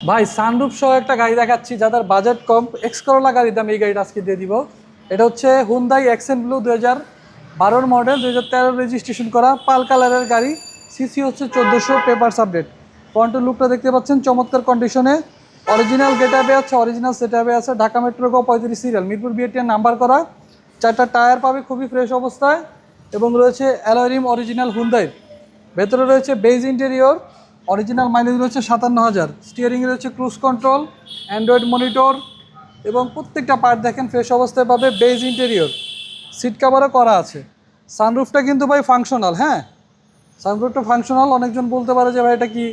ভাই সানরুফ সহ একটা গাড়ি দেখাচ্ছি, যাদের বাজেট কম। এক্স করোলা গাড়ির দাম এই গাড়িটা আজকে দিয়ে দিব। এটা হচ্ছে হুন্দাই অ্যাক্সেন ব্লু দু হাজার বারোর মডেল দু হাজার তেরো রেজিস্ট্রেশন করা, পাল কালারের গাড়ি। সিসি হচ্ছে চোদ্দোশো পেপার আপডেট ফ্রন্টের লুকটা দেখতে পাচ্ছেন, চমৎকার কন্ডিশনে অরিজিনাল গেটআপে আছে অরিজিনাল সেটআপে আছে। ঢাকা মেট্রো গো পঁয়ত্রিশ সিরিয়াল মিরপুর বিএটির নাম্বার করা। চারটা টায়ার পাবে, খুবই ফ্রেশ অবস্থায়। এবং রয়েছে অ্যালোরিম অরিজিনাল হুন্দাইয়ের ভেতরে রয়েছে বেজ ইন্টেরিয়র অরিজিনাল মাইলেজ রয়েছে সাতান্ন হাজার। স্টিয়ারিংয়ে রয়েছে ক্রুজ কন্ট্রোল অ্যান্ড্রয়েড মনিটর এবং প্রত্যেকটা পার্ট দেখেন ফ্রেশ অবস্থায় পাবে বেজ ইন্টেরিয়র সিট কাভারও করা আছে। সানরুফটা কিন্তু ভাই ফাংশনাল হ্যাঁ? সানরুফটা ফাংশনাল অনেকজন বলতে পারে যে ভাই এটা কি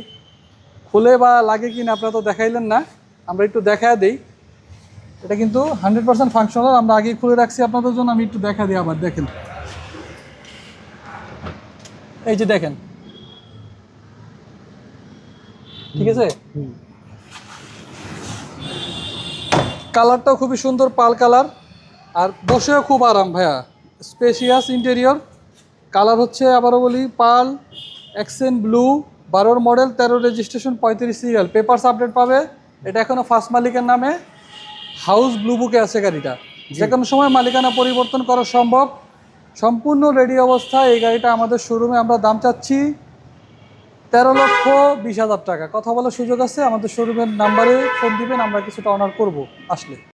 খুলে বা লাগে কি না আপনারা তো দেখাইলেন না। আমরা একটু দেখায় দিই। এটা কিন্তু হান্ড্রেড পার্সেন্ট ফাংশনাল আমরা আগেই খুলে রাখছি আপনাদের জন্য, আমি একটু দেখা দিই আবার, দেখেন। এই যে দেখেন ঠিক আছে? কালারটাও খুবই সুন্দর পাল কালার। আর বসেও খুব আরাম ভাইয়া। স্পেশিয়াস ইন্টেরিয়র কালার হচ্ছে আবারও বলি পাল অ্যাক্সেন ব্লু বারোর মডেল তেরো রেজিস্ট্রেশন পঁয়ত্রিশ সিরিয়াল পেপারস আপডেট পাবে। এটা এখনও ফার্স্ট মালিকের নামে। হাউস ব্লু বুকে আছে গাড়িটা। যে কোনো সময় মালিকানা পরিবর্তন করা সম্ভব। সম্পূর্ণ রেডি অবস্থায় এই গাড়িটা আমাদের শোরুমে আমরা দাম চাচ্ছি। তেরো লক্ষ বিশ হাজার টাকা। কথা বলার সুযোগ আছে, আমাদের শোরুমের নাম্বারে ফোন দিবেন, আমরা কিছুটা অনার করব, আসলে।